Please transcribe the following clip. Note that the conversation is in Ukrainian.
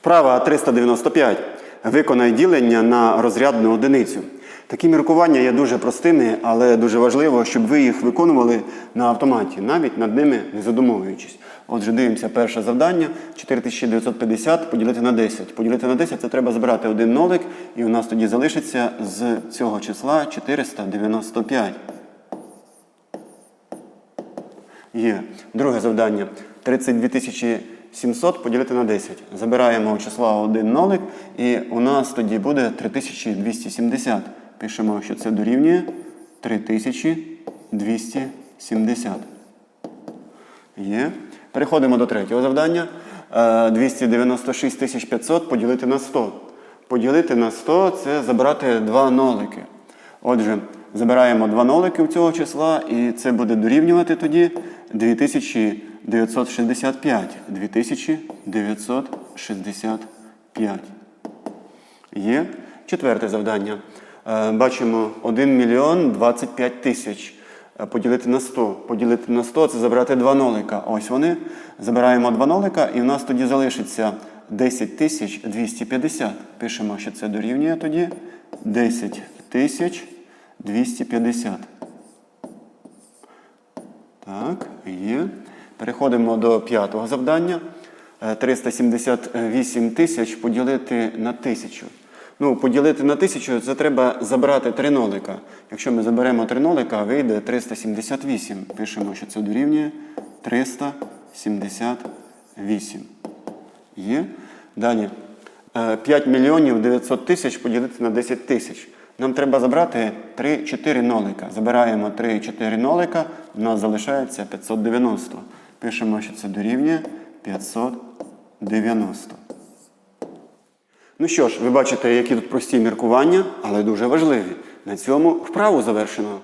Вправа 395. Виконай ділення на розрядну одиницю. Такі міркування є дуже простими, але дуже важливо, щоб ви їх виконували на автоматі, навіть над ними не задумовуючись. Отже, дивимося перше завдання. 4950 поділити на 10. Поділити на 10 це треба збирати один нолик, і у нас тоді залишиться з цього числа 495. Є. Друге завдання. 32 700 поділити на 10. Забираємо у числа один нолик, і у нас тоді буде 3270. Пишемо, що це дорівнює 3270. Є. Переходимо до третього завдання. Е, 296 500 поділити на 100. Поділити на 100 це забрати два нолики. Отже, забираємо два нолики у цього числа, і це буде дорівнювати тоді 2965. 2965. Є. Четверте завдання. Е, Бачимо 1 мільйон 25 тисяч. Е, Поділити на 100. Поділити на 100 це забрати два нолика. Ось вони. Забираємо два нолика, і в нас тоді залишиться 10 тисяч 250. Пишемо, що це дорівнює тоді 10 тисяч 250. Так, є. Переходимо до п'ятого завдання. Е, 378 тисяч поділити на тисячу. Ну, поділити на тисячу це треба забрати три нолика. Якщо ми заберемо три нолика, вийде 378. Пишемо, що це дорівнює 378. Є. Далі. Е, 5 мільйонів 900 тисяч поділити на 10 тисяч. Нам треба забрати 3-4 нолика. Забираємо 3-4 нолика, у нас залишається 590. Пишемо, що це дорівнює 590. Ну що ж, ви бачите, які тут прості міркування, але дуже важливі. На цьому вправу завершено.